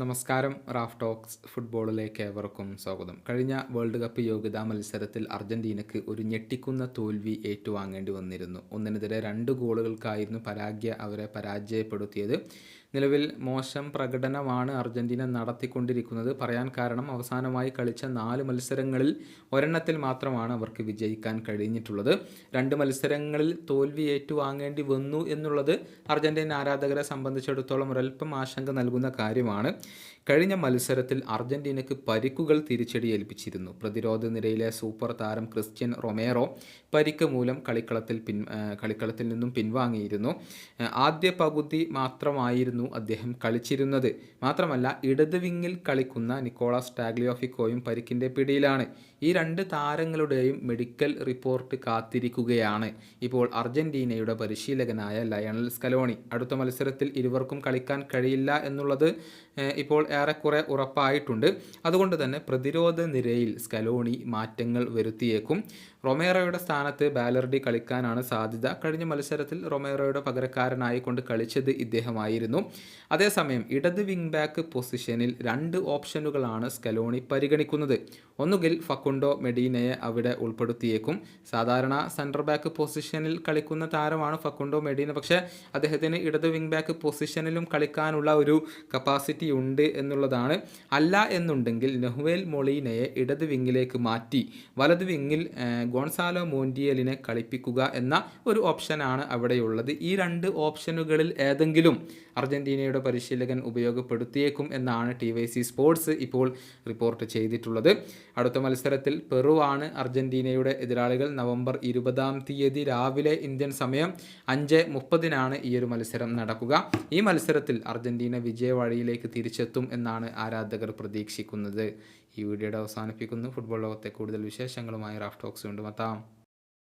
നമസ്കാരം Raf talks ഫുട്ബോളിലേക്ക് ഏവർക്കും സ്വാഗതം. കഴിഞ്ഞ വേൾഡ് കപ്പ് യോഗ്യതാ മത്സരത്തിൽ അർജന്റീനയ്ക്ക് ഒരു ഞെട്ടിക്കുന്ന തോൽവി ഏറ്റുവാങ്ങേണ്ടി വന്നിരുന്നു. ഒന്നിനെതിരെ രണ്ട് ഗോളുകൾക്കായിരുന്നു പരാഗ്യ അവരെ പരാജയപ്പെടുത്തിയത്. നിലവിൽ മോശം പ്രകടനമാണ് അർജന്റീന നടത്തിക്കൊണ്ടിരിക്കുന്നത്. പറയാൻ കാരണം അവസാനമായി കളിച്ച നാല് മത്സരങ്ങളിൽ ഒരെണ്ണത്തിൽ മാത്രമാണ് അവർക്ക് വിജയിക്കാൻ കഴിഞ്ഞിട്ടുള്ളത്. രണ്ട് മത്സരങ്ങളിൽ തോൽവി ഏറ്റുവാങ്ങേണ്ടി വന്നു എന്നുള്ളത് അർജന്റീന ആരാധകരെ സംബന്ധിച്ചിടത്തോളം ഒരൽപ്പം ആശങ്ക നൽകുന്ന കാര്യമാണ്. കഴിഞ്ഞ മത്സരത്തിൽ അർജന്റീനയ്ക്ക് പരിക്കുകൾ തിരിച്ചടി ഏൽപ്പിച്ചിരുന്നു പ്രതിരോധ നിരയിലെ സൂപ്പർ താരം ക്രിസ്ത്യൻ റൊമേറോ പരിക്ക് മൂലം കളിക്കളത്തിൽ പിൻ കളിക്കളത്തിൽ നിന്നും പിൻവാങ്ങിയിരുന്നു. ആദ്യ പകുതി മാത്രമായിരുന്നു അദ്ദേഹം കളിച്ചിരുന്നത്. മാത്രമല്ല ഇടത് വിങ്ങിൽ കളിക്കുന്ന നിക്കോളാസ് ടാഗ്ലിയോഫിക്കോയും പരിക്കിന്റെ പിടിയിലാണ്. ഈ രണ്ട് താരങ്ങളുടെയും മെഡിക്കൽ റിപ്പോർട്ട് കാത്തിരിക്കുകയാണ്. ഇപ്പോൾ അർജന്റീനയുടെ പരിശീലകനായ ലയണൽ സ്കലോണി. അടുത്ത മത്സരത്തിൽ ഇരുവർക്കും കളിക്കാൻ കഴിയില്ല എന്നുള്ളത് ഇപ്പോൾ ഏറെക്കുറെ ഉറപ്പായിട്ടുണ്ട്. അതുകൊണ്ട് തന്നെ പ്രതിരോധ നിരയിൽ സ്കലോണി മാറ്റങ്ങൾ വരുത്തിയേക്കും. റൊമേറോയുടെ സ്ഥാനത്ത് ബാലർഡി കളിക്കാനാണ് സാധ്യത. കഴിഞ്ഞ മത്സരത്തിൽ റൊമേറോയുടെ പകരക്കാരനായിക്കൊണ്ട് കളിച്ചത് ഇദ്ദേഹമായിരുന്നു. അതേസമയം ഇടത് വിങ് ബാക്ക് പൊസിഷനിൽ രണ്ട് ഓപ്ഷനുകളാണ് സ്കലോണി പരിഗണിക്കുന്നത്. ഒന്നുകിൽ ഫക്കുണ്ടോ മെഡീനയെ അവിടെ ഉൾപ്പെടുത്തിയേക്കും. സാധാരണ സെന്റർ ബാക്ക് പൊസിഷനിൽ കളിക്കുന്ന താരമാണ് ഫക്കുണ്ടോ മെഡീന പക്ഷേ അദ്ദേഹത്തിന് ഇടത് വിങ് ബാക്ക് പൊസിഷനിലും കളിക്കാനുള്ള ഒരു കപ്പാസിറ്റി ഉണ്ട് എന്നുള്ളതാണ്. അല്ല എന്നുണ്ടെങ്കിൽ നെഹ്വേൽ മൊളീനയെ ഇടത് വിങ്ങിലേക്ക് മാറ്റി വലത് വിങ്ങിൽ ഗോൺസാലോ മോൻഡിയലിനെ കളിപ്പിക്കുക എന്ന ഒരു ഓപ്ഷനാണ് അവിടെയുള്ളത്. ഈ രണ്ട് ഓപ്ഷനുകളിൽ ഏതെങ്കിലും അർജന്റീനയുടെ പരിശീലകൻ ഉപയോഗപ്പെടുത്തിയേക്കും എന്നാണ് ടി വൈ സി സ്പോർട്സ് ഇപ്പോൾ റിപ്പോർട്ട് ചെയ്തിട്ടുള്ളത്. അടുത്ത മത്സരത്തിൽ പെറുവാണ് അർജന്റീനയുടെ എതിരാളികൾ നവംബർ ഇരുപതാം തീയതി രാവിലെ ഇന്ത്യൻ സമയം അഞ്ച് മുപ്പതിനാണ് ഈ ഒരു മത്സരം നടക്കുക. ഈ മത്സരത്തിൽ അർജന്റീന വിജയവഴിയിലേക്ക് തിരിച്ചെത്തും എന്നാണ് ആരാധകർ പ്രതീക്ഷിക്കുന്നത്. ഈ വീഡിയോയുടെ അവസാനിപ്പിക്കുന്നു. ഫുട്ബോൾ ലോകത്തെ കൂടുതൽ വിശേഷങ്ങളുമായി റാഫ്റ്റോക്സ് കൊണ്ടുമെത്താം